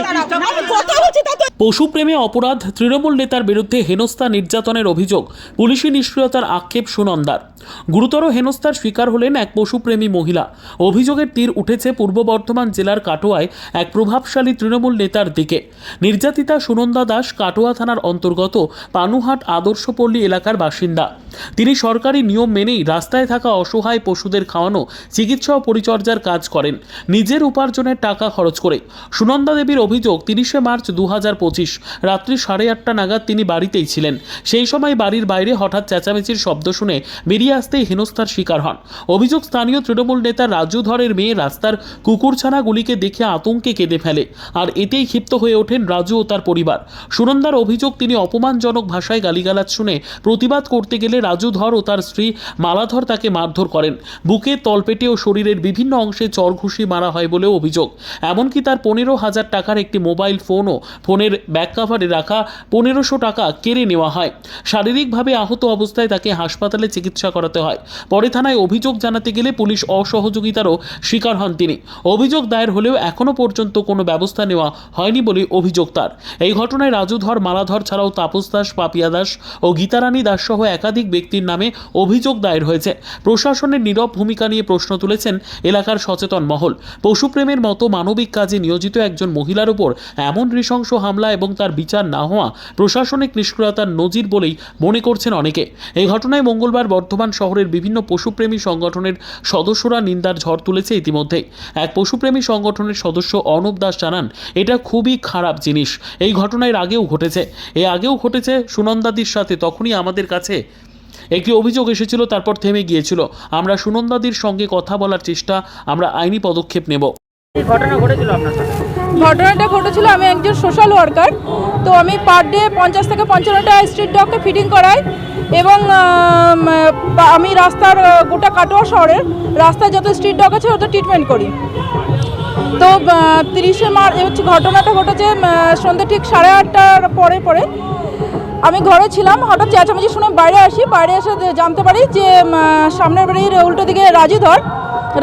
আমি কথা বলছি তা তো পশুপ্রেমে অপরাধ, তৃণমূল নেতার বিরুদ্ধে হেনস্থা নির্যাতনের অভিযোগ, পুলিশি নিষ্ক্রিয়তার আক্ষেপ সুনন্দার। গুরুতর হেনস্থার শিকার হলেন এক পশুপ্রেমী মহিলা। অভিযোগের তীর উঠেছে পূর্ব বর্ধমান জেলার কাটোয়ায় এক প্রভাবশালী তৃণমূল নেতার দিকে। নির্যাতিতা সুনন্দা দাস কাটোয়া থানার অন্তর্গত পানুহাট আদর্শপল্লী এলাকার বাসিন্দা। তিনি সরকারি নিয়ম মেনেই রাস্তায় থাকা অসহায় পশুদের খাওয়ানো, চিকিৎসা ও পরিচর্যার কাজ করেন। নিজের উপার্জনের টাকা খরচ করে। সুনন্দা দেবীর অভিযোগ, তিরিশে মার্চ দু হাজার পঁচিশ। রাত্রি সাড়ে আটটা নাগাদ তিনি বাড়িতেই ছিলেন। সেই সময় বাড়ির বাইরে হঠাৎ চেঁচামেচির শব্দ শুনে বেরিয়ে আসতেই হেনস্থার শিকার হন। অভিযোগ, স্থানীয় তৃণমূল নেতা রাজু ধরের মেয়ে রাস্তার কুকুরছানাগুলিকে দেখে আতঙ্কে কেঁদে ফেলে আর এতেই ক্ষিপ্ত হয়ে ওঠেন রাজু ও তার পরিবার। সুনন্দার অভিযোগ, তিনি অপমানজনক ভাষায় গালিগালাজ শুনে প্রতিবাদ করতে গেলে রাজু ধর ও তার স্ত্রী মালাধর তাকে মারধর করেন। বুকে তলপেটে ও শরীরের বিভিন্ন অংশে চর ঘুষি মারা হয় বলেও অভিযোগ। এমনকি তার পনেরো হাজার টাকার একটি মোবাইল ফোনও ফোনের ব্যাক কাভারে রাখা পনেরোশো টাকা কেড়ে নেওয়া হয়। শারীরিকভাবে আহত অবস্থায় তাকে হাসপাতালে চিকিৎসা করাতে হয়। পরে থানায় অভিযোগ জানাতে গেলে পুলিশ অসহযোগিতারও শিকার হন তিনি। অভিযোগ দায়ের হলেও এখনও পর্যন্ত কোনো ব্যবস্থা নেওয়া হয়নি বলে অভিযোগ তার। এই ঘটনায় রাজু ধর মালাধর ছাড়াও তাপস দাস, পাপিয়া দাস ও গীতারানী দাস সহ একাধিক ব্যক্তির নামে অভিযোগ দায়ের হয়েছে। প্রশাসনের নীরব ভূমিকা নিয়ে প্রশ্ন তুলেছেন এলাকার সচেতন মহল। পশুপ্রেমের মতো মানবিক কাজে নিয়োজিত একজন মহিলার উপর এমন নৃশংস হামলা এবং তার বিচার না হওয়া প্রশাসনিক নিষ্ক্রিয়তার নজির বলেই মনে করছেন অনেকে। এই ঘটনায় মঙ্গলবার বর্ধমান শহরের বিভিন্ন পশুপ্রেমী সংগঠনের সদস্যরা নিন্দার ঝড় তুলেছে ইতিমধ্যেই। এক পশুপ্রেমী সংগঠনের সদস্য অর্ণব দাস জানান, এটা খুবই খারাপ জিনিস। এই ঘটনায় এর আগেও ঘটেছে। এ আগেও ঘটেছে সুনন্দাদির সাথে তখনই আমাদের কাছে একটি অভিযোগ এসেছিল, তারপর থেমে গিয়েছিল। আমরা সুনন্দাদির সঙ্গে কথা বলার চেষ্টা, আমরা আইনি পদক্ষেপ নেব। ঘটনাটা ঘটেছিল, আমি একজন সোশ্যাল ওয়ার্কার তো আমি পার ডে পঞ্চাশ থেকে পঞ্চান্নটা স্ট্রিট ডগকে ফিডিং করাই এবং, আমি রাস্তার গোটা কাটোয়া শহরের রাস্তায় যত স্ট্রিট ডগ আছে তত ট্রিটমেন্ট করি। তো তিরিশে মার্চ হচ্ছে ঘটনাটা ঘটেছে সন্ধ্যে ঠিক সাড়ে আটটার পরে পরে আমি ঘরে ছিলাম, হঠাৎ চেঁচামেচি শুনে বাইরে আসি, বাইরে এসে জানতে পারি যে সামনের বাড়ির উল্টো দিকে রাজুধর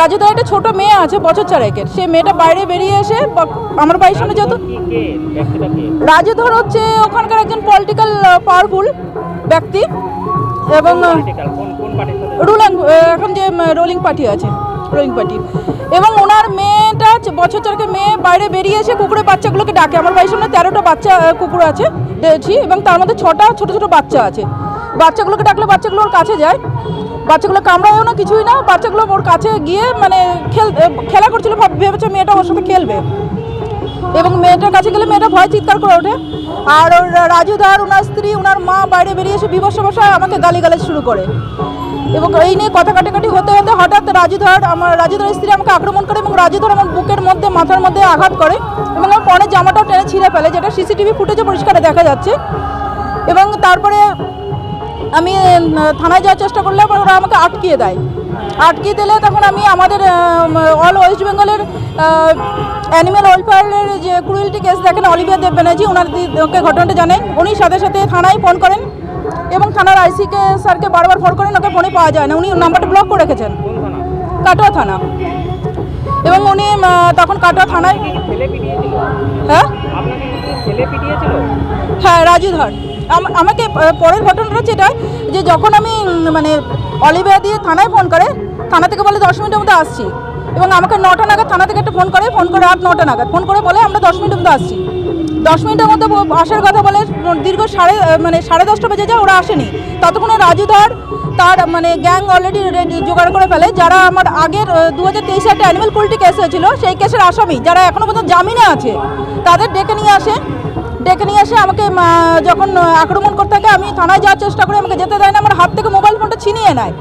রাজুধর একটা ছোট মেয়ে আছে বছর চারেকের। সে মেয়েটা বাইরে বেরিয়ে এসে আমার বাড়ির সামনে কে রাজুধর হচ্ছে ওখানকার একজন পলিটিক্যাল পাওয়ারফুল ব্যক্তি এবং রুলিং এখন যে রোলিং পার্টি আছে রোলিং পার্টি এবং ওনার মেয়েটা বছর চারকে মেয়ে বাইরে বেরিয়ে এসে কুকুরের বাচ্চাগুলোকে ডাকে। আমার বাড়ির সামনে তেরোটা বাচ্চা কুকুর আছে দেখছি এবং তার মধ্যে ছটা ছোট ছোট বাচ্চা আছে। বাচ্চাগুলোকে ডাকলে বাচ্চাগুলো ওর কাছে যায়। বাচ্চাগুলো কামড়ায়ও না, কিছুই না। বাচ্চাগুলো ওর কাছে গিয়ে মানে খেল খেলা করছিল, ভাব- ভেবেছে মেয়েটা ওর সাথে খেলবে। এবং মেয়েটার কাছে গেলে মেয়েটা ভয় চিৎকার করে ওঠে। আর ওর রাজুদার ওনার স্ত্রী ওনার মা বাইরে বেরিয়ে এসে বিবস্ব বসায় আমাকে গালিগালাজ শুরু করে। এবং এই নিয়ে কথা কাটাকাটি হতে হতে হঠাৎ রাজুধর আমার রাজুধরের স্ত্রী আমাকে আক্রমণ করে এবং রাজুধর আমার বুকের মধ্যে, মাথার মধ্যে আঘাত করে এবং আমার পনেরো জামাটাও টেনে ছিঁড়ে ফেলে, যেটা সিসিটিভি ফুটেজে পরিষ্কার দেখা যাচ্ছে। এবং তারপরে আমি থানায় যাওয়ার চেষ্টা করলে ওরা আমাকে আটকিয়ে দেয়। আটকিয়ে দিলে তখন আমি আমাদের অল ওয়েস্ট বেঙ্গলের অ্যানিম্যাল ওয়েলফেয়ারের যে ক্রুয়েলটি কেস দেখেন অলিভিয়া দেব ব্যানার্জি ওনার ঘটনাটা জানেন। উনি সাথে সাথে থানায় ফোন করেন এবং থানার আইসিকে স্যারকে বারবার ফোন করেন ওকে ফোনে পাওয়া যায় না। উনি নাম্বারটা ব্লক করে রেখেছেন। কাটোয়া থানা। এবং উনি তখন কাটোয়া থানায় হ্যাঁ? হ্যাঁ রাজু ধর। আমাকে পরের ঘটনাটা এটা, যে যখন আমি মানে অলিভিয়া দিয়ে থানায় ফোন করে, থানা থেকে বলে দশ মিনিটের মধ্যে আসছি। এবং আমাকে নটা নাগাদ থানা থেকে একটা ফোন করে ফোন করে রাত নটা নাগাদ। ফোন করে বলে আমরা দশ মিনিটের মধ্যে আসছি। দশ মিনিটের মধ্যে আসার কথা বলে দীর্ঘ সাড়ে মানে সাড়ে দশটা বেজে যায়, ওরা আসেনি। ততক্ষণে রাজু ধর, তার মানে গ্যাং অলরেডি জোগাড় করে ফেলে। যারা আমার আগের দু হাজার তেইশে একটা অ্যানিমেল কুলটি কেস হয়েছিল, সেই কেসের আসামি, যারা এখনও পর্যন্ত জামিনে আছে, তাদের ডেকে নিয়ে আসে। ডেকে নিয়ে এসে আমাকে যখন আক্রমণ করতে থাকে, আমি থানায় যাওয়ার চেষ্টা করি, আমাকে যেতে দেয় না আমার হাত থেকে মোবাইল ফোনটা ছিনিয়ে নেয়।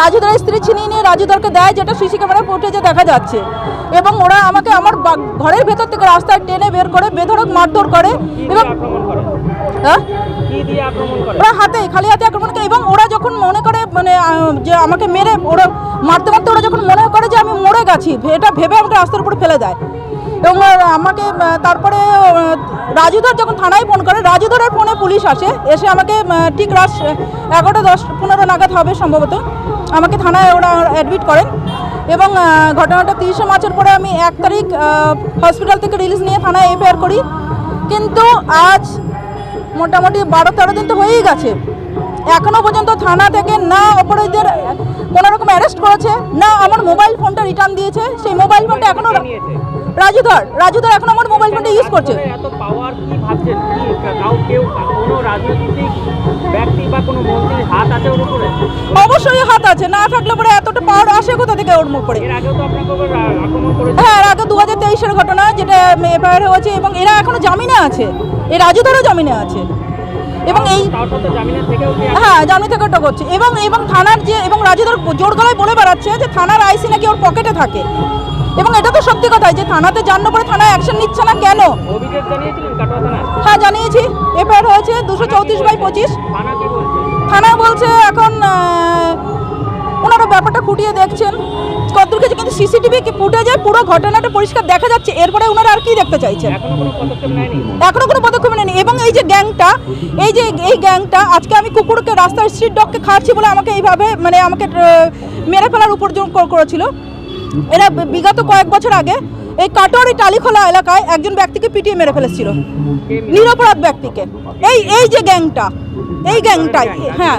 রাজুদার স্ত্রী ছিনিয়ে নিয়ে রাজুদারকে দেয়, যেটা সিসি ক্যামেরায় ফুটেজে দেখা যাচ্ছে। এবং ওরা আমাকে আমার ঘরের ভেতর থেকে রাস্তায় টেনে বের করে, বেধড়ক মারধর করে, এবং হ্যাঁ? ওরা হাতে খালি হাতে আক্রমণ করে। এবং ওরা যখন মনে করে মানে যে আমাকে মেরে ওরা মারতে মারতে ওরা যখন মনে করে যে আমি মরে গেছি এটা ভেবে আমাকে রাস্তার উপরে ফেলে দেয়। এবং আমাকে তারপরে আহ, রাজুধর যখন থানায় ফোন করে রাজুধরের ফোনে পুলিশ আসে এসে আমাকে ঠিক রাত এগারোটা দশ পনেরো নাগাদ হবে সম্ভবত আমাকে থানায় ওরা অ্যাডমিট করেন। এবং ঘটনাটা তিরিশে মার্চের পরে আমি এক তারিখ হসপিটাল থেকে রিলিজ নিয়ে থানায় এফআইআর করি। কিন্তু আজ মোটামুটি বারো তেরো দিন তো হয়েই গেছে। এখনও পর্যন্ত থানা থেকে না অপরাধীদের কোনো রকম অ্যারেস্ট করেছে না আমার মোবাইল ফোনটা রিটার্ন দিয়েছে সেই মোবাইল ফোনটা এখনও রাজুধর রাজুধর এখন আমার মোবাইল ফোনটা ইউজ করছে। এত পাওয়ার কি ভাবছেন? কি কাউ কেউ কোনো রাজনৈতিক ব্যক্তি বা কোনো মন্ত্রীর হাত আছে ওর উপরে? অবশ্যই হাত আছে না থাকলে পরে এতটা পাওয়ার আসে কোথা থেকে ওর মুখ পড়ে এর আগেও তো আপনাকে আক্রমণ করেছে। হ্যাঁ এর আগে দু হাজার তেইশের ঘটনা যেটা এফআইআর হয়েছে এবং এরা এখনও জামিনে আছে। এই রাজুধরও জামিনে আছে। এবং এই হ্যাঁ জামিন থেকে ওটা করছে এবং এবং থানার যে এবং রাজুধর জোর গলায় বলে বেড়াচ্ছে যে থানার আইসি নাকি ওর পকেটে থাকে। এবং এটা তো সত্যি কথাই যে থানাতে জানার পরে থানায় অ্যাকশন নিচ্ছে না কেন? হ্যাঁ জানিয়েছি। এফআইআর হয়েছে দুশো চৌত্রিশ বাই পঁচিশ। থানা বলছে? এখন ওনারা ব্যাপারটা খুঁটিয়ে দেখছেন। কতদূর কিছু কিন্তু সিসিটিভি কি ফুটেজে পুরো ঘটনাটা পরিষ্কার দেখা যাচ্ছে। এরপরে ওনারা আর কি দেখতে চাইছেন? এখনও কোনো পদক্ষেপ এই যে গ্যাংটা, এই যে এই গ্যাংটা, আজকে আমি কুকুরকে রাস্তার স্ট্রিট ডগকে খাচ্ছি বলে আমাকে এইভাবে মানে আমাকে মেরে ফেলার উপর্জন করেছিল। এরা বিগত কয়েক বছর আগে এই কাটোয়ারি টালিখোলা এলাকায় একজন ব্যক্তিকে পিটিয়ে মেরে ফেলেছিল। নিরপরাধ ব্যক্তিকে। এই এই যে গ্যাংটা, এই গ্যাংটাই হ্যাঁ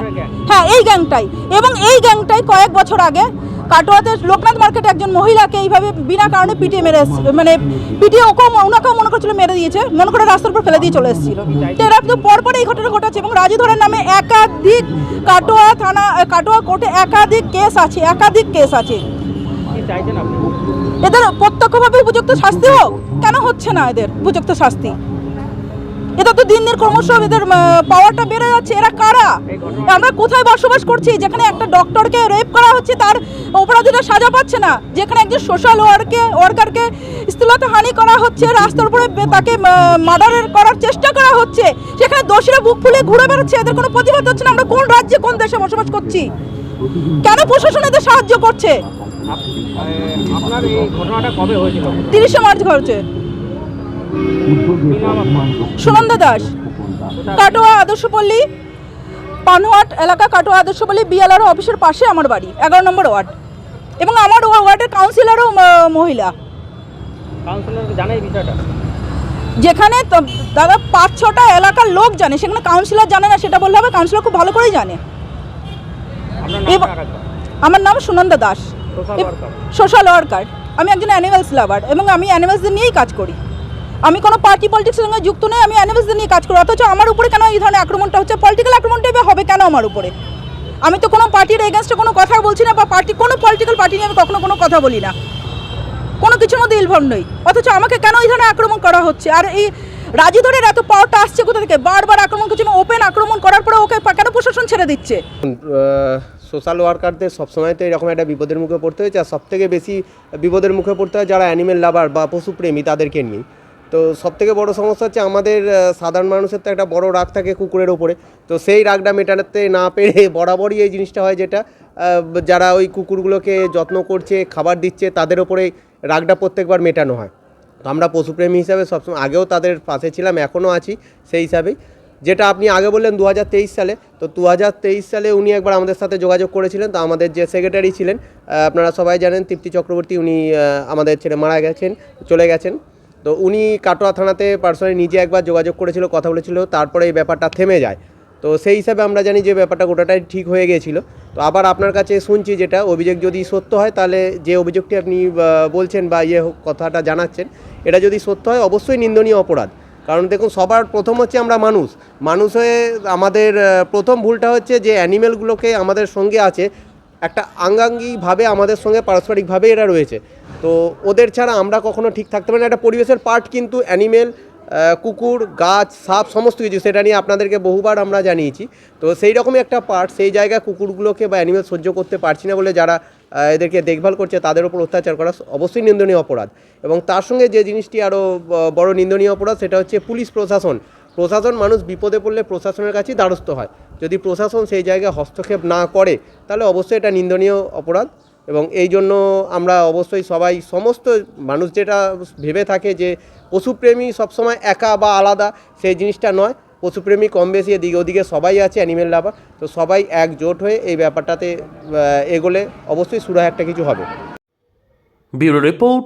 হ্যাঁ এই গ্যাংটাই। এবং এই গ্যাংটাই কয়েক বছর আগে কাটোয়াতে লোকনাথ মার্কেটে একজন মহিলাকে এইভাবে বিনা কারণে পিটিয়ে মেরে মানে পিটিয়ে ওকেও ওনাকেও মনে করছিল মেরে দিয়েছে। মনে করে রাস্তার উপর ফেলে দিয়ে চলে এসেছিল। এরা তো পরপর এই ঘটনা ঘটেছে এবং রাজু ধরের নামে একাধিক কাটোয়া থানা কাটোয়া কোর্টে একাধিক কেস আছে, একাধিক কেস আছে। এদের প্রত্যক্ষভাবে উপযুক্ত শাস্তি হোক কেন হচ্ছে না এদের উপযুক্ত শাস্তি? এটা তো দিন দিন ক্রমশ এদের পাওয়ারটা বেড়ে যাচ্ছে। এরা কারা? আমরা কোথায় বসবাস করছি? যেখানে একটা ডক্টরকে রেপ করা হচ্ছে তার অপরাধীরা সাজা পাচ্ছে না। যেখানে একজন সোশ্যাল ওয়ার্কে ওয়ার্কারকে স্থূলতা হানি করা হচ্ছে রাস্তার উপরে তাকে মার্ডারের করার চেষ্টা করা হচ্ছে। সেখানে দোষীরা বুক ফুলিয়ে ঘুরে বেড়াচ্ছে। এদের কোনো প্রতিবাদ হচ্ছে না। আমরা কোন রাজ্যে কোন দেশে বসবাস করছি? কেন প্রশাসন এদের সাহায্য করছে? তিরিশে মার্চ ঘটছে। সুনন্দা দাস কাটোয়া আদর্শপল্লী পানহাট এলাকা কাটোয়া আদর্শপল্লী বিএলআর অফিসের পাশে আমার বাড়ি এগারো নম্বর ওয়ার্ড। এবং আমার ওয়া- ওয়ার্ডের কাউন্সিলরও মহিলা। যেখানে দাদা পাঁচ ছটা এলাকার লোক জানে সেখানে কাউন্সিলর জানে না সেটা বললে হবে কাউন্সিলর খুব ভালো করেই জানে। আমার নাম সুনন্দা দাস। Social worker. আমি একজন অ্যানিমালস লাভার এবং আমি অ্যানিমালসদের নিয়েই কাজ করি। আমি কোনো পার্টি পলিটিক্সের সঙ্গে যুক্ত নই, আমি অ্যানিমালসদের নিয়ে কাজ করি। অথচ আমার উপরে কেন এই ধরনের আক্রমণটা হচ্ছে? পলিটিক্যাল আক্রমণটাই বা হবে কেন আমার উপরে? আমি তো কোনো পার্টির এগেনস্টে কোনো কথা বলছি না বা পার্টি কোনো পলিটিক্যাল পার্টি নিয়ে আমি কখনো কোনো কথা বলি না। কোনো কিছুর মধ্যে ইনভলভ নই। অথচ আমাকে কেন এই ধরনের আক্রমণ করা হচ্ছে? আর এই রাজু ধরের এত পাওয়ারটা আসছে কোথা থেকে? বারবার আক্রমণ করছে ওপেন আক্রমণ করার পরে ওকে কেন প্রশাসন ছেড়ে দিচ্ছে? সোশ্যাল ওয়ার্কারদের সবসময় তো এরকম একটা বিপদের মুখে পড়তে হয়েছে। আর সবথেকে বেশি বিপদের মুখে পড়তে হয় যারা অ্যানিমেল লাভার বা পশুপ্রেমী, তাদেরকে নিয়ে তো সবথেকে বড় সমস্যা হচ্ছে আমাদের সাধারণ মানুষের তো একটা বড় রাগ থাকে কুকুরের ওপরে তো সেই রাগটা মেটাতে না পেরে বরাবরই এই জিনিসটা হয় যেটা যারা ওই কুকুরগুলোকে যত্ন করছে, খাবার দিচ্ছে, তাদের ওপরে রাগটা প্রত্যেকবার মেটানো হয়। তো আমরা পশুপ্রেমী হিসাবে সবসময় আগেও তাদের পাশে ছিলাম, এখনও আছি সেই হিসাবেই। যেটা আপনি আগে বললেন দু হাজার তেইশ সালে, তো দু হাজার তেইশ সালে উনি একবার আমাদের সাথে যোগাযোগ করেছিলেন। তো আমাদের যে সেক্রেটারি ছিলেন আপনারা সবাই জানেন, তৃপ্তি চক্রবর্তী, উনি আমাদের ছেলে মারা গেছেন, চলে গেছেন। তো উনি কাটোয়া থানাতে পার্সোনালি নিজে একবার যোগাযোগ করেছিল, কথা বলেছিল, তারপরে এই ব্যাপারটা থেমে যায়। তো সেই হিসাবে আমরা জানি যে ব্যাপারটা গোটাটাই ঠিক হয়ে গিয়েছিল তো আবার আপনার কাছে শুনছি যেটা, অভিযোগ যদি সত্য হয় তাহলে যে অভিযোগটি আপনি বলছেন বা ইয়ে কথাটা জানাচ্ছেন, এটা যদি সত্য হয় অবশ্যই নিন্দনীয় অপরাধ। কারণ দেখুন, সবার প্রথম হচ্ছে আমরা মানুষ। মানুষ হয়ে আমাদের প্রথম ভুলটা হচ্ছে যে অ্যানিমেলগুলোকে আমাদের সঙ্গে আছে একটা আঙ্গাঙ্গিভাবে আমাদের সঙ্গে পারস্পরিকভাবে এরা রয়েছে। তো ওদের ছাড়া আমরা কখনো ঠিক থাকতে পারি না। একটা পরিবেশের পার্ট কিন্তু অ্যানিমেল কুকুর, গাছ, সাপ, সমস্ত কিছু, সেটা নিয়ে আপনাদেরকে বহুবার আমরা জানিয়েছি। তো সেই রকমই একটা পার্ট সেই জায়গায় কুকুরগুলোকে বা অ্যানিমেল সহ্য করতে পারছি না বলে যারা এদেরকে দেখভাল করছে, তাদের উপর অত্যাচার করা অবশ্যই নিন্দনীয় অপরাধ। এবং তার সঙ্গে যে জিনিসটি আরও বড় নিন্দনীয় অপরাধ, সেটা হচ্ছে পুলিশ প্রশাসন। প্রশাসন মানুষ বিপদে পড়লে প্রশাসনের কাছেই দ্বারস্থ হয়। যদি প্রশাসন সেই জায়গায় হস্তক্ষেপ না করে, তাহলে অবশ্যই এটা নিন্দনীয় অপরাধ এবং এই জন্য আমরা অবশ্যই সবাই, সমস্ত মানুষ যেটা ভেবে থাকে যে পশুপ্রেমী সবসময় একা বা আলাদা, সেই জিনিসটা নয়। পশুপ্রেমী কম বেশি এদিকে ওদিকে সবাই আছে অ্যানিমেল লাভার তো সবাই একজোট হয়ে এই ব্যাপারটাতে এগোলে অবশ্যই সুরাহ একটা কিছু হবে। Bureau report